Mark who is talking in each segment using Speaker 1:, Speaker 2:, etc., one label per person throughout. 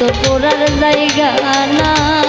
Speaker 1: তো পড়ার জায়গা না।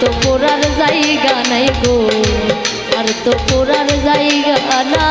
Speaker 1: তো পোড়ার জায়গা নাই গো আর তো পোড়ার জায়গা না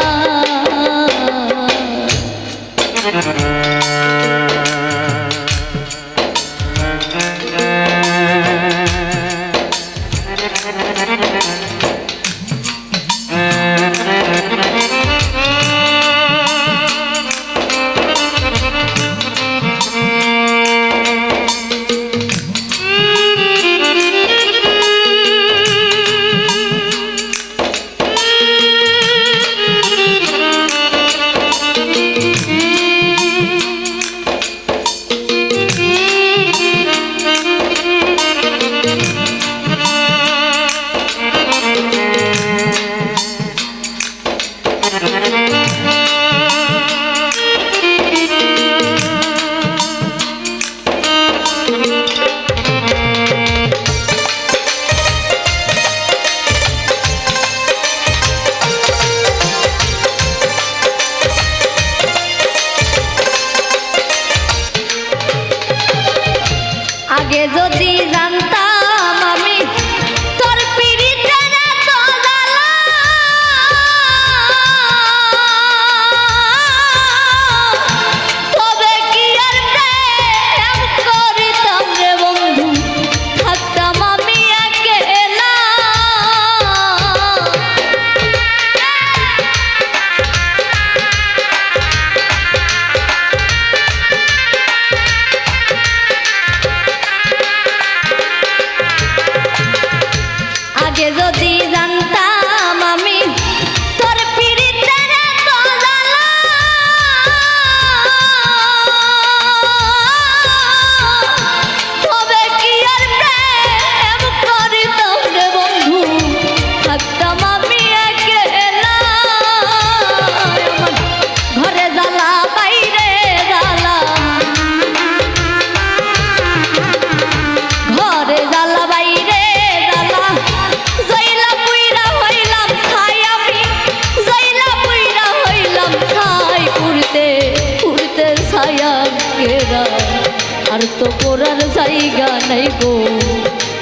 Speaker 1: তো পড়ার জায়গা নাই গো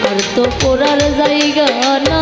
Speaker 1: আর তো পড়ার জায়গা না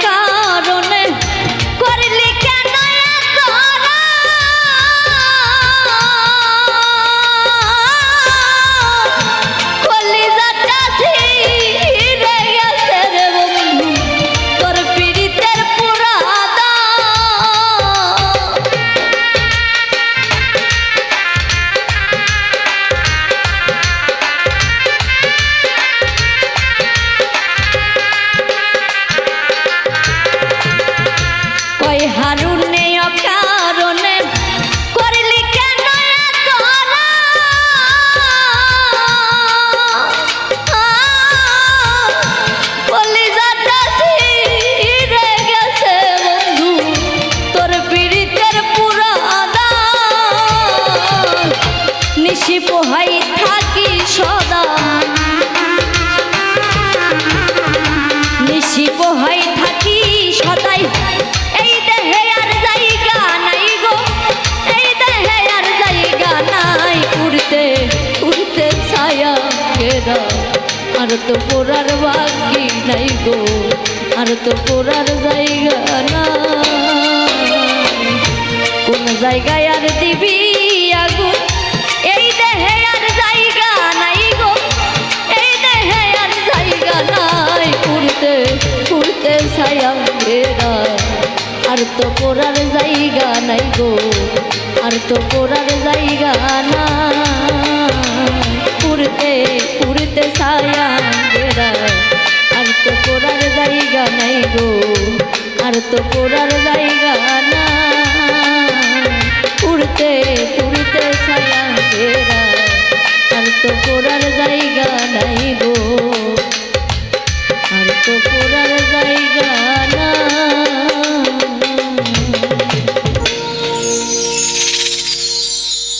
Speaker 1: का তো পোড়ার বাকি নাই গো, আর তো পোড়ার জায়গা নাই। কোন জায়গায় আর দিবি আর তো পড়ার জায়গা নাই গো, আর তো পড়ার জায়গা নাই। উড়তে উড়তে সায়া ঘেরা আর তো পড়ার জায়গা নাই গো, আর তো পড়ার জায়গা নাই।